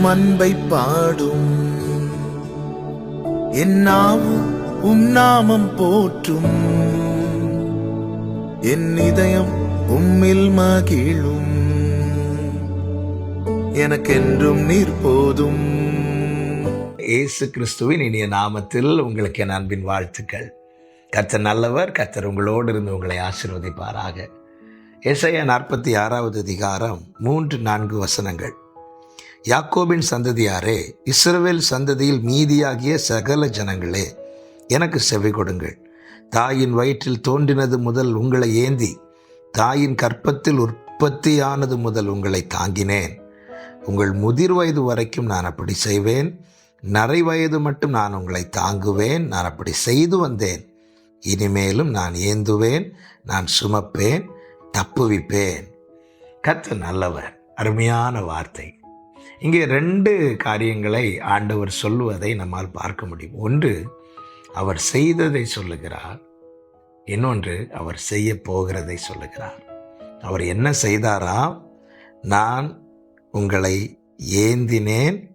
உம் அன்பை பாடும். என்னாவும் உம் நாமம் போற்றும். என் இதயம் உம்மில் மகிழும். எனக்கென்றும் நீர் போதும். இயேசு கிறிஸ்துவின் இனிய நாமத்தில் உங்களுக்கு என் அன்பின் வாழ்த்துக்கள். கர்த்தர் நல்லவர் கர்த்தர் உங்களோடு இருந்து உங்களை ஆசிர்வதிப்பாராக. எஸ்ஐயா நாற்பத்தி ஆறாவது அதிகாரம் மூன்று நான்கு வசனங்கள். யாக்கோபின் சந்ததியாரே இஸ்ரவேல் சந்ததியில் மீதியாகிய சகல ஜனங்களே எனக்கு செவி கொடுங்கள். தாயின் வயிற்றில் தோன்றினது முதல் உங்களை ஏந்தி தாயின் கற்பத்தில் உற்பத்தியானது முதல் உங்களை தாங்கினேன். உங்கள் முதிர் வயது வரைக்கும் நான் அப்படி செய்வேன். நரை வயது மட்டும் நான் உங்களை தாங்குவேன். நான் அப்படி செய்து வந்தேன். இனிமேலும் நான் ஏந்துவேன் நான் சுமப்பேன் தப்புவிப்பேன். கத்து நல்லவர். அருமையான வார்த்தை. இங்கே ரெண்டு காரியங்களை ஆண்டவர் சொல்லுவதை நம்மால் பார்க்க முடியும். ஒன்று அவர் செய்ததை சொல்லுகிறார். இன்னொன்று அவர் செய்ய போகிறதை சொல்லுகிறார். அவர் என்ன செய்தாராம் நான் உங்களை ஏந்தினேன்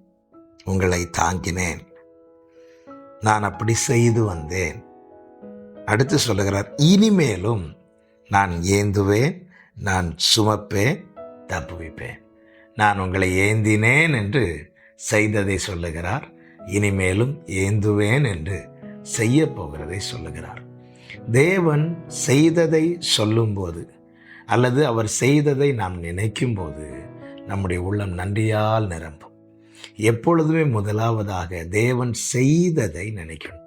உங்களை தாங்கினேன். நான் அப்படி செய்து வந்தேன். அடுத்து சொல்லுகிறார் இனிமேலும் நான் ஏந்துவேன் நான் சுமப்பேன் தப்புவிப்பேன். நான் உங்களை ஏந்தினேன் என்று செய்ததை சொல்லுகிறார். இனிமேலும் ஏந்துவேன் என்று செய்ய போகிறதை சொல்லுகிறார். தேவன் செய்ததை சொல்லும்போது அல்லது அவர் செய்ததை நாம் நினைக்கும் போது நம்முடைய உள்ளம் நன்றியால் நிரம்பும். எப்பொழுதுமே முதலாவதாக தேவன் செய்ததை நினைக்கணும்.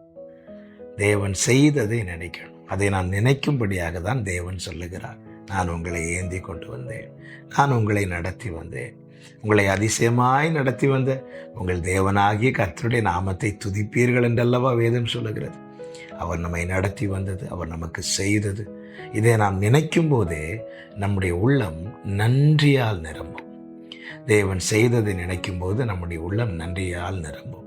தேவன் செய்ததை நினைக்கணும். அதை நான் நினைக்கும்படியாக தான் தேவன் சொல்லுகிறார். நான் உங்களை ஏந்தி கொண்டு வந்தேன். நான் உங்களை நடத்தி வந்தேன். உங்களை அதிசயமாய் நடத்தி வந்த உங்கள் தேவனாகிய கர்த்தருடைய நாமத்தை துதிப்பீர்கள் என்றல்லவா வேதம் சொல்லுகிறது. அவர் நம்மை நடத்தி வந்தது அவர் நமக்கு செய்தது. இதை நாம் நினைக்கும் போதே நம்முடைய உள்ளம் நன்றியால் நிரம்பும். தேவன் செய்ததை நினைக்கும் போது நம்முடைய உள்ளம் நன்றியால் நிரம்பும்.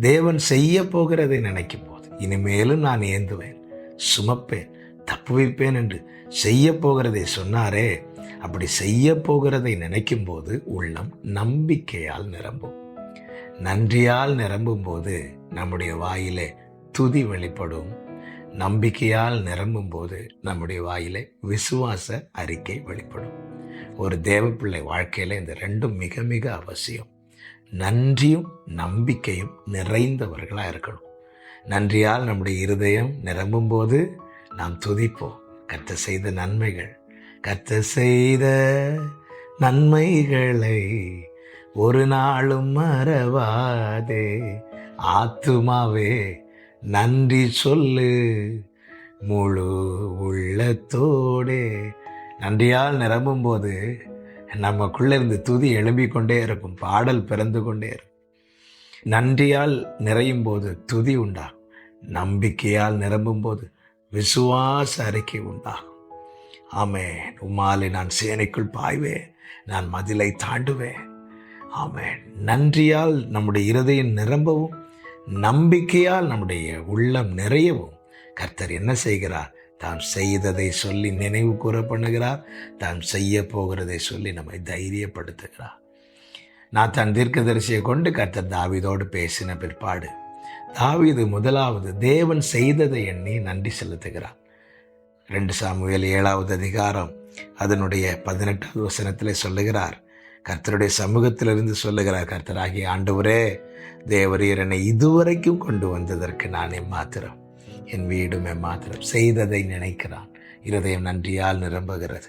தேவன் செய்ய போகிறதை நினைக்கும் போது இனிமேலும் நான் ஏந்துவேன் சுமப்பேன் தப்புவிப்பேன் என்று செய்ய போகிறதை சொன்னாரே. அப்படி செய்ய போகிறதை நினைக்கும் போது உள்ளம் நம்பிக்கையால் நிரம்பும். நன்றியால் நிரம்பும் போது நம்முடைய வாயிலே துதி வெளிப்படும். நம்பிக்கையால் நிரம்பும் போது நம்முடைய வாயிலே விசுவாச அறிக்கை வெளிப்படும். ஒரு தேவப்பிள்ளை வாழ்க்கையில் இந்த ரெண்டும் மிக மிக அவசியம். நன்றியும் நம்பிக்கையும் நிறைந்தவர்களாக இருக்கணும். நன்றியால் நம்முடைய இருதயம் நிரம்பும் போது நாம் துதிப்போம் கத்த செய்த நன்மைகள். கத்த செய்த நன்மைகளை ஒரு நாளும் மறவாதே. ஆத்துமாவே நன்றி சொல்லு. முழு உள்ளத்தோடே. நன்றியால் நிரம்பும் போது நமக்குள்ளே இருந்து துதி எழும்பிக் கொண்டே இருக்கும். பாடல் பிறந்து கொண்டே இருக்கும். நன்றியால் நிறையும் போது துதி உண்டாகும். நம்பிக்கையால் நிரம்பும் போது விசுவாச அறிக்கை உண்டாகும். ஆமே உமாலை நான் சேனைக்குள் பாய்வேன். நான் மதிலை தாண்டுவேன். ஆமே நன்றியால் நம்முடைய இருதயம் நிரம்பவும் நம்பிக்கையால் நம்முடைய உள்ளம் நிறையவும் கர்த்தர் என்ன செய்கிறார்? தாம் செய்ததை சொல்லி நினைவு கூற பண்ணுகிறார் தாம் செய்ய போகிறதை சொல்லி நம்மை தைரியப்படுத்துகிறார். நான் தன் தீர்க்கதரிசியை கொண்டு கர்த்தர் தாவிதோடு பேசின பிற்பாடு தாவீது முதலாவது தேவன் செய்ததை எண்ணி நன்றி செலுத்துகிறான் ரெண்டு சாமுவேல் ஏழாவது அதிகாரம் அதனுடைய பதினெட்டாவது வசனத்தில் சொல்லுகிறார். கர்த்தருடைய சமூகத்திலிருந்து சொல்லுகிறார் கர்த்தராகிய ஆண்டவரே தேவரீர் என்னை இதுவரைக்கும் கொண்டு வந்ததற்கு நான் எம்மாத்திரம் என் வீடும் மாத்திரம் செய்ததை நினைக்கிறான். இருதயம் நன்றியால் நிரம்புகிறது.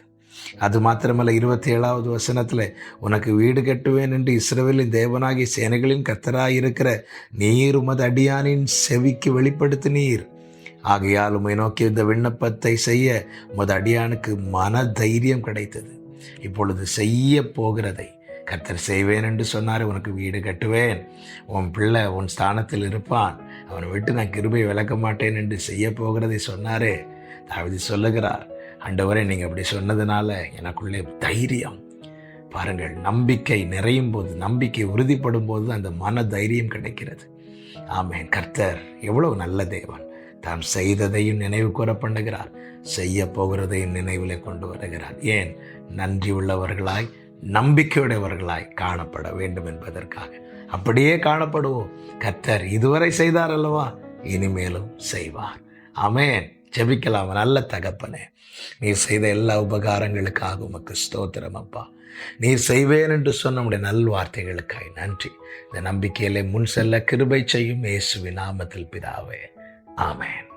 அது மாத்திரமல்ல இருபத்தி ஏழாவது வசனத்தில் உனக்கு வீடு கட்டுவேன் என்று இஸ்ரவேலின் தேவனாகிய சேனைகளின் கத்தராயிருக்கிற நீர் உமது அடியானின் செவிக்கு வெளிப்படுத்தினீர் ஆகையால் உமை நோக்கி இந்த விண்ணப்பத்தை செய்ய உமது அடியானுக்கு மன தைரியம் கிடைத்தது. இப்பொழுது செய்ய போகிறதை கர்த்தர் செய்வேன் என்று சொன்னார். உனக்கு வீடு கட்டுவேன். உன் பிள்ளை உன் ஸ்தானத்தில் இருப்பான். அவனை விட்டு நான் கிருபை விளக்க மாட்டேன் என்று செய்ய போகிறதை சொன்னாரே. தாவிதி சொல்லுகிறார் ஆண்டவரே நீங்கள் அப்படி சொன்னதுனால எனக்குள்ளே தைரியம். பாருங்கள் நம்பிக்கை நிறையும் போது நம்பிக்கை உறுதிப்படும் போது அந்த மன தைரியம் கிடைக்கிறது. ஆமேன். கர்த்தர் எவ்வளவு நல்ல தேவன். தாம் செய்ததையும் நினைவு கூற பண்ணுகிறார் செய்ய போகிறதையும் நினைவில் கொண்டு வருகிறார். ஏன்? நன்றி உள்ளவர்களாய் நம்பிக்கையுடையவர்களாய் காணப்பட வேண்டும் என்பதற்காக. அப்படியே காணப்படுவோம். கர்த்தர் இதுவரை செய்தார் அல்லவா? இனிமேலும் செய்வார். அமேன் ஜெபிக்கலாம்? நல்ல தகப்பனே நீர் செய்த எல்லா உபகாரங்களுக்காக உமக்கு ஸ்தோத்திரம் அப்பா. நீர் செய்வேன் என்று சொன்ன உடைய நல்வார்த்தைகளுக்காய் நன்றி. இந்த நம்பிக்கையிலே முன் செல்ல கிருபை செய்யும் இயேசுவின் நாமத்தில் பிதாவே. ஆமேன்.